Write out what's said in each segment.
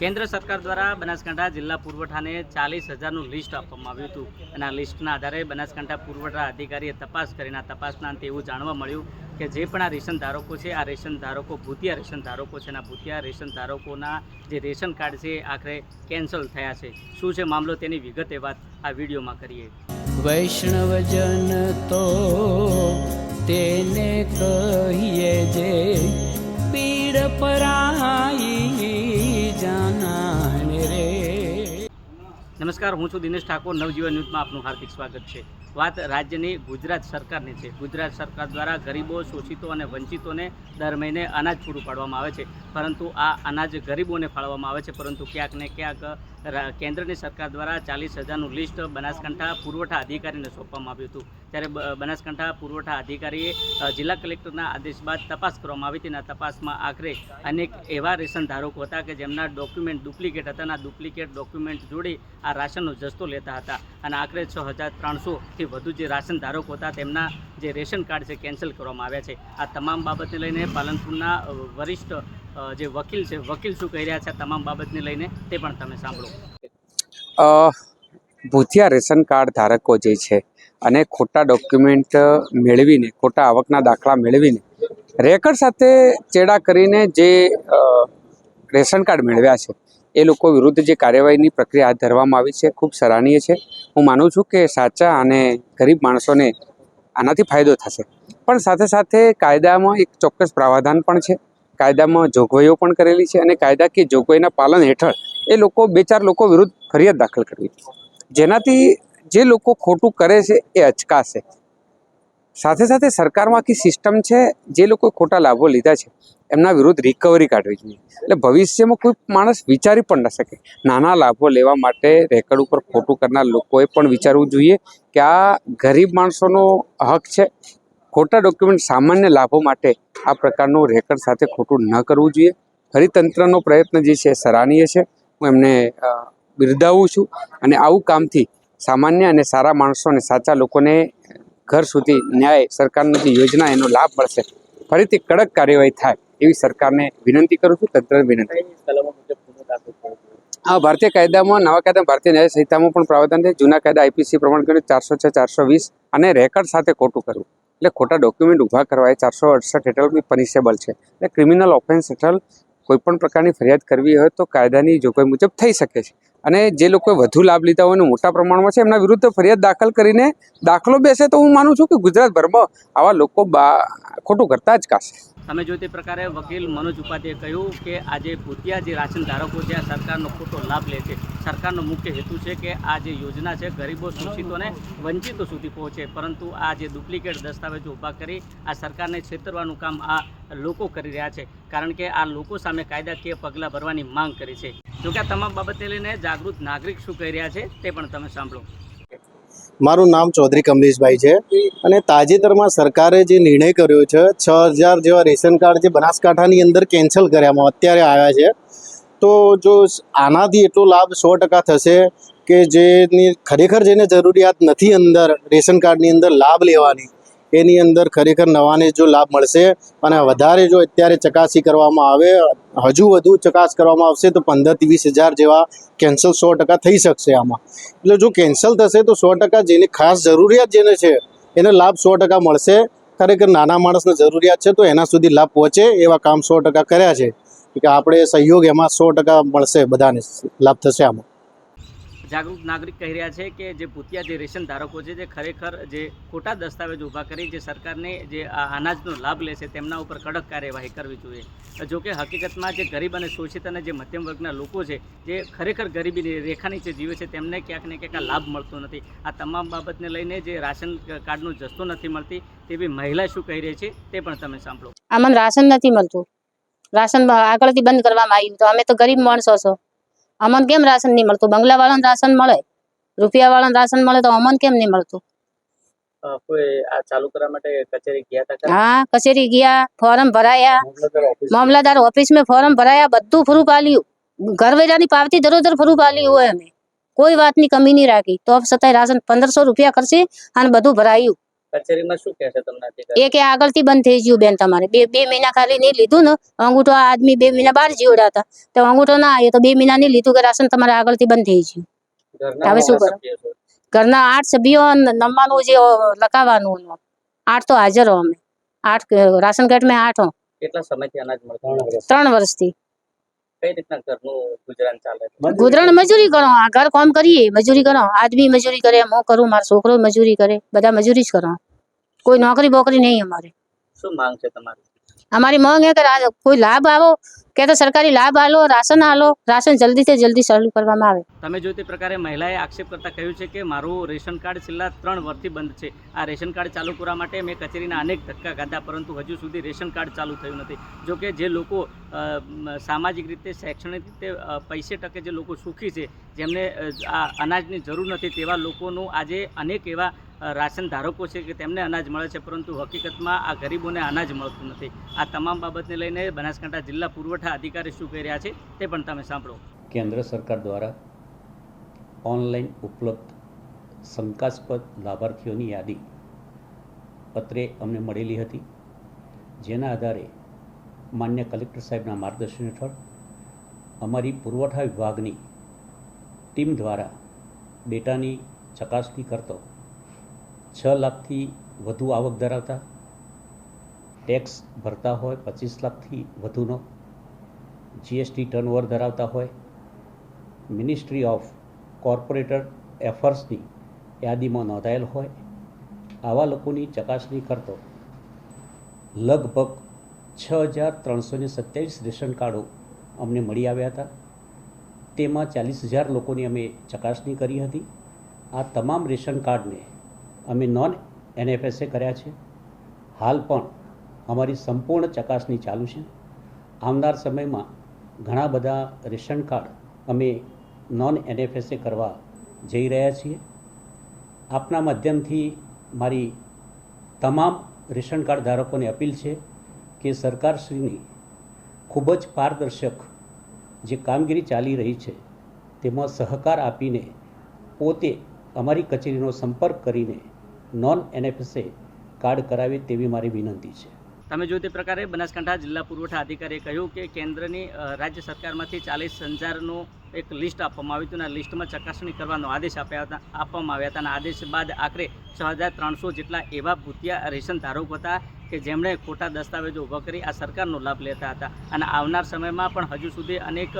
કેન્દ્ર સરકાર દ્વારા બનાસકાંઠા જિલ્લા પુરવઠાને ચાલીસ હજારનું લિસ્ટ આપવામાં આવ્યું હતું. અને આ લિસ્ટના આધારે બનાસકાંઠા પુરવઠા અધિકારીએ તપાસ કરીને તપાસના અંતે એવું જાણવા મળ્યું કે જે પણ આ રેશન ધારકો છે, આ રેશન ધારકો ભૂતિયા રેશન ધારકો છે અને ભૂતિયા રેશન ધારકોના જે રેશન કાર્ડ છે આખરે કેન્સલ થયા છે. શું છે મામલો તેની વિગતે વાત આ વિડીયોમાં કરીએ. વૈષ્ણવજન તો તેને કહીએ જે પીડ પરાઈ જાનાને રે નમસ્કાર, હું છું દિનેશ ઠાકોર. નવજીવન ન્યૂઝમાં આપનું હાર્દિક સ્વાગત છે. વાત રાજ્યની ગુજરાત સરકારની છે. ગુજરાત સરકાર દ્વારા ગરીબો, શોષિતો અને વંચિતોને દર મહિને અનાજ પૂરું પાડવામાં આવે છે. પરંતુ આ અનાજ ગરીબોને ફાળવવામાં આવે છે. પરંતુ ક્યાંક ને ક્યાંક કેન્દ્રની સરકાર દ્વારા ચાલીસ હજારનું લિસ્ટ બનાસકાંઠા પુરવઠા અધિકારીને સોંપવામાં આવ્યું હતું. ત્યારે બનાસકાંઠા પુરવઠા અધિકારીએ જિલ્લા કલેક્ટરના આદેશ બાદ તપાસ કરવામાં આવી હતી અને તપાસમાં આખરે અનેક એવા રેશન ધારકો હતા કે જેમના ડોક્યુમેન્ટ ડુપ્લિકેટ હતા અને આ ડુપ્લિકેટ ડોક્યુમેન્ટ જોડી આ રાશનનો જસ્તો લેતા હતા. અને આખરે છ હજાર ત્રણસોથી વધુ જે રાશન ધારકો હતા તેમના જે રેશન કાર્ડ છે કેન્સલ કરવામાં આવ્યા છે. આ તમામ બાબતને લઈને પાલનપુરના વરિષ્ઠ જે વકીલ છે, વકીલ શું કહી રહ્યા છે તમામ બાબતને લઈને તે પણ તમે સાંભળો. ભૂતિયા રેશન કાર્ડ ધારકો જે છે અને ખોટા ડોક્યુમેન્ટ મેળવીને, ખોટા આવકના દાખલા મેળવીને, રેકર્ડ સાથે ચેડા કરીને જે રેશન કાર્ડ મેળવ્યા છે, એ લોકો વિરુદ્ધ જે કાર્યવાહીની પ્રક્રિયા હાથ ધરવામાં આવી છે, ખૂબ સરાહનીય છે. હું માનું છું કે સાચા અને ગરીબ માણસોને આનાથી ફાયદો થશે. પણ સાથે સાથે કાયદામાં એક ચોક્કસ પ્રાવધાન પણ છે. કાયદામાં જોગવાઈઓ પણ કરેલી છે અને કાયદાકીય જોગવાઈના પાલન હેઠળ એ લોકો બે ચાર લોકો વિરુદ્ધ ફરિયાદ દાખલ કરવી. જેનાથી જે લોકો ખોટું કરે છે એ અચકાશે. સાથે સાથે સરકારમાં આખી સિસ્ટમ છે જે લોકો ખોટા લાભો લીધા છે. એમના વિરુદ્ધ રિકવરી કાઢવી જોઈએ. એટલે ભવિષ્યમાં કોઈ માણસ વિચારી પણ ન શકે. નાના લાભો લેવા માટે રેકર્ડ ઉપર ખોટું કરનાર લોકોએ પણ વિચારવું જોઈએ કે આ ગરીબ માણસોનો હક છે. ખોટા ડોક્યુમેન્ટ સામાન્ય લાભો માટે આ પ્રકારનું રેકર્ડ સાથે ખોટું ન કરવું જોઈએ. ફરી તંત્રનો પ્રયત્ન જે છે સરાહનીય છે. હું એમને બિરદાવું છું અને આવું કામથી સામાન્ય અને સારા માણસો અને સાચા લોકોને ઘર સુધી ન્યાય, સરકારની જે યોજના એનો લાભ મળશે. ફરીથી કડક કાર્યવાહી થાય. એવી સરકારને વિનંતી કરું છું તંત્રને વિનંતી. હા ભારતીય કાયદામાં નવા કાયદા ભારતીય ન્યાય સંહિતામાં પણ પ્રાવધાન છે. જૂના કાયદા આઈપીસી પ્રમાણે કર્યું ચારસો છ ચારસો વીસ અને રેકર્ડ સાથે ખોટું કરવું એટલે ખોટા ડોક્યુમેન્ટ ઊભા કરવા એ ચારસો અડસઠ હેઠળ બી પનિશેબલ છે. એટલે ક્રિમિનલ ઓફેન્સ હેઠળ કોઈ પણ પ્રકારની ફરિયાદ કરવી હોય તો કાયદાની જોગવાઈ મુજબ થઈ શકે છે. અને જે લોકોએ વધુ લાભ લીધા હોય અને મોટા પ્રમાણમાં છે એમના વિરુદ્ધ ફરિયાદ દાખલ કરીને દાખલો બેસે તો હું માનું છું કે ગુજરાતભરમાં આવા લોકો બા ખોટું કરતા જ કાશે. તમે જો તે પ્રકારે વકીલ મનોજ ઉપાધ્યાયે કહ્યું કે આજે ભૂતિયા જે રાશન ધારકો છે, આ સરકારનો ખોટો લાભ લે છે. સરકારનો મુખ્ય હેતુ છે કે આ જે યોજના છે, ગરીબો શોષિતોને વંચિતો સુધી પહોંચે. પરંતુ આ જે ડુપ્લિકેટ દસ્તાવેજો ઊભા કરી, આ સરકારને છેતરવાનું કામ આ લોકો કરી રહ્યા છે. કારણ કે આ લોકો સામે કાયદાકીય પગલાં ભરવાની માંગ કરી છે. જોકે આ તમામ બાબતે લઈને જાગૃત નાગરિક શું કહી રહ્યા છે, તે પણ તમે સાંભળો. મારું નામ ચૌધરી કમલેશભાઈ છે. અને તાજેતરમાં સરકારે જે નિર્ણય કર્યો છે, છ હજાર જેવા રેશન કાર્ડ જે બનાસકાંઠાની અંદર કેન્સલ કર્યામાં અત્યારે આવ્યા છે. તો જો આનાથી એટલો લાભ સો ટકા થશે કે જેની ખરેખર જેને જરૂરિયાત નથી અંદર રેશન કાર્ડની અંદર લાભ લેવાની, એની અંદર ખરેખર નવાને જો લાભ મળશે અને વધારે જો અત્યારે ચકાસી કરવામાં આવે હજુ વધુ ચકાસ કરવામાં આવશે તો પંદરથી વીસ હજાર જેવા કેન્સલ સો ટકા થઈ શકશે આમાં. એટલે જો કેન્સલ થશે તો સો ટકા જેની ખાસ જરૂરિયાત જેને છે, એને લાભ સો ટકા મળશે. ખરેખર નાના માણસને જરૂરિયાત છે તો એના સુધી લાભ પહોંચે એવા કામ સો ટકા કર્યા છે. કે આપણે સહયોગ એમાં સો ટકા મળશે, બધાને લાભ થશે આમાં. જાગૃત નાગરિક કહી રહ્યા છે કે જે ભૂતિયા જે રેશન ધારકો છે, જે ખરેખર જે ખોટા દસ્તાવેજ ઊભા કરી, જે સરકારને જે આ અનાજનો લાભ લેશે, તેમના ઉપર કડક કાર્યવાહી કરવી જોઈએ. જો કે હકીકતમાં જે ગરીબ અને શોષિત અને જે મધ્યમ વર્ગના લોકો છે, જે ખરેખર ગરીબી રેખા નીચે જીવે છે, તેમને ક્યાંક ને ક્યાંક લાભ મળતો નથી. આ તમામ બાબતને લઈને જે રાશન કાર્ડનો જસ્તો નથી મળતી, તેવી મહિલા શું કહી રહી છે, તે પણ તમે સાંભળો. આમાં રાશન નથી મળતું. રાશન આગળથી બંધ કરવામાં આવ્યું. તો અમે તો ગરીબ માણસો છો. અમને કેમ રાશન નહીં મળતું? બંગલા વાળાને રાશન મળે? રૂપિયા વાળાને રાશન મળે તો અમન કેમ નહીં મળતું? હા કચેરી ગયા ફોરમ ભરાયા. મામલાદાર ઓફિસમાં ફોરમ ભરાયા બધું ફરું પાલ્યું ઘરવેરાની પાવતી દરોદર ફરું પાલ્યું હોય અમે. કોઈ વાતની કમી નહીં રાખી. તો છતાંય રાશન પંદરસો રૂપિયા ખર્ચી અને બધું ભરાયું. કચેરીમાં શું કહે છે તમને એ કે આગળથી બંધ થઈ ગયું બેન તમારે. બે બે મહિના ખાલી નહીં લીધું ને. અંગૂઠો આદમી બે મહિના બહાર જીવડા હતા તો અંગૂઠો ના આવ્યો તો બે મહિના નહીં લીધું કે રાશન તમારે આગળથી બંધ થઈ ગયું. હવે શું કરો? ઘરના આઠ સભ્યો નમવાનું જે લખાવાનું આઠ તો હાજર હો અમે. આઠ રાશન કાર્ડ મેં આઠ હો. કેટલા સમયથી અનાજ ત્રણ વર્ષથી. કઈ રીતના ઘરનું ગુજરાન ચાલે ગુજરાન મજૂરી કરો આ ઘર કામ કરીએ મજૂરી કરો આદમી મજૂરી કરે હું કરું મારો છોકરો મજૂરી કરે બધા મજૂરી જ કરો. કોઈ નોકરી બોકરી નહીં અમારે. શું માંગ છે તમારી? અમારી માંગ એ કે કોઈ લાભ આવો, કે તો સરકારી લાભ આલો, રાશન આલો, રાશન જલ્દીથી જલ્દી ચાલુ કરવામાં આવે. તમે જો તે પ્રકારે મહિલાએ આક્ષેપ કરતા કહ્યું છે કે મારું રેશન કાર્ડ છેલ્લા ત્રણ વર્ષથી બંધ છે. આ રેશન કાર્ડ ચાલુ કરવા માટે મેં કચેરીના અનેક ધક્કા ખાધા, પરંતુ હજુ સુધી રેશન કાર્ડ ચાલુ થયું નથી. જો કે જે લોકો સામાજિક રીતે, શૈક્ષણિક રીતે પૈસે ટકે જે લોકો સુખી છે, જેમને આ અનાજની જરૂર નથી, તેવા લોકોનું આજે અનેક એવા રાશન ધારકો છે કે તેમને અનાજ મળે છે, પરંતુ હકીકતમાં આ ગરીબોને અનાજ મળતું નથી. આ તમામ બાબતને લઈને બનાસકાંઠા જિલ્લા પુરવઠા અધિકારી શું કહી રહ્યા છે તે પણ તમે સાંભળો. કેન્દ્ર સરકાર દ્વારા ઓનલાઈન ઉપલબ્ધ શંકાસ્પદ લાભાર્થીઓની યાદી પત્રે અમને મળેલી હતી. જેના આધારે માન્ય કલેક્ટર સાહેબના માર્ગદર્શન હેઠળ અમારી પુરવઠા વિભાગની ટીમ દ્વારા ડેટાની ચકાસણી કરતો છ લાખથી વધુ આવક ધરાવતા. ટેક્સ ભરતા હોય પચીસ લાખથી વધુનો. જીએસટી ટર્નઓવર ધરાવતા હોય. મિનિસ્ટ્રી ઓફ કોર્પોરેટર એફર્સની યાદીમાં નોંધાયેલ હોય. આવા લોકોની ચકાસણી કરતો. લગભગ છ હજાર ત્રણસો ને સત્યાવીસ રેશન કાર્ડો અમને મળી આવ્યા હતા. તેમાં ચાલીસ હજાર લોકોની અમે ચકાસણી કરી હતી. આ તમામ રેશન કાર્ડને અમે નોન એનએફએસએ કર્યા છે. હાલ પણ અમારી સંપૂર્ણ ચકાસણી ચાલુ છે. આવનાર સમયમાં ઘણા બધા રેશન કાર્ડ અમે નોન એનએફએસએ કરવા જઈ રહ્યા છીએ. આપના માધ્યમથી મારી તમામ રેશન કાર્ડ ધારકોને અપીલ છે કે સરકારશ્રીની ખૂબ જ પારદર્શક જે કામગીરી ચાલી રહી છે, તેમાં સહકાર આપીને પોતે અમારી કચેરીનો સંપર્ક કરીને નોન એનએફએસએ કાર્ડ કરાવે તેવી મારી વિનંતી છે. તમે જો તે પ્રકારે બનાસકાંઠા જિલ્લા પુરવઠા અધિકારીએ કહ્યું કે કેન્દ્રની રાજ્ય સરકારમાંથી ચાલીસ હજારનું એક લિસ્ટ આપવામાં આવ્યું હતું અને લિસ્ટમાં ચકાસણી કરવાનો આદેશ આપ્યા હતા, આપવામાં આવ્યા હતા અને આદેશ બાદ આખરે છ હજાર ત્રણસો જેટલા એવા ભૂતિયા રેશન ધારકો હતા કે જેમણે ખોટા દસ્તાવેજો ઊભા કરી આ સરકારનો લાભ લેતા હતા. અને આવનાર સમયમાં પણ હજુ સુધી અનેક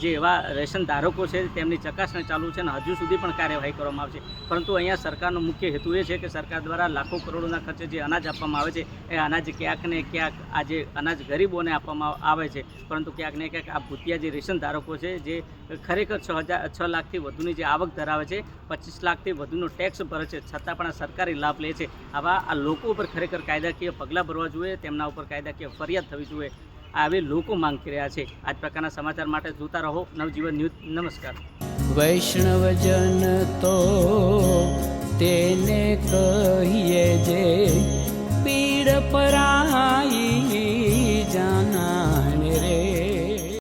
જે એવા રેશન ધારકો છે, તેમની ચકાસણી ચાલુ છે અને હજુ સુધી પણ કાર્યવાહી કરવામાં આવશે. પરંતુ અહીંયા સરકારનો મુખ્ય હેતુ એ છે કે સરકાર દ્વારા લાખો કરોડોના ખર્ચે જે અનાજ આપવામાં આવે છે, એ અનાજ ક્યાંક ને ક્યાંક આ જે અનાજ ગરીબોને આપવામાં આવે છે. પરંતુ ક્યાંક ને ક્યાંક આ ભૂતિયા જે રેશન ધારકો છે, જે ખરેખર છ હજાર, છ લાખથી વધુની જે આવક ધરાવે છે, પચીસ લાખથી વધુનો ટેક્સ ભરે છે, છતાં પણ આ સરકારી લાભ લે છે. આવા આ લોકો ઉપર ખરેખર કાયદાકીય પગલાં પગલાં ભરવા જોઈએ, તેમના ઉપર કાયદાકીય ફરિયાદ થવી જોઈએ, આવી લોકો માંગી રહ્યા છે. આ પ્રકારના સમાચાર માટે જોતા રહો. નવજીવન ન્યૂઝ, નમસ્કાર. વૈષ્ણવજન તો તેને કહીએ જે, પીડ પરાઈ જાના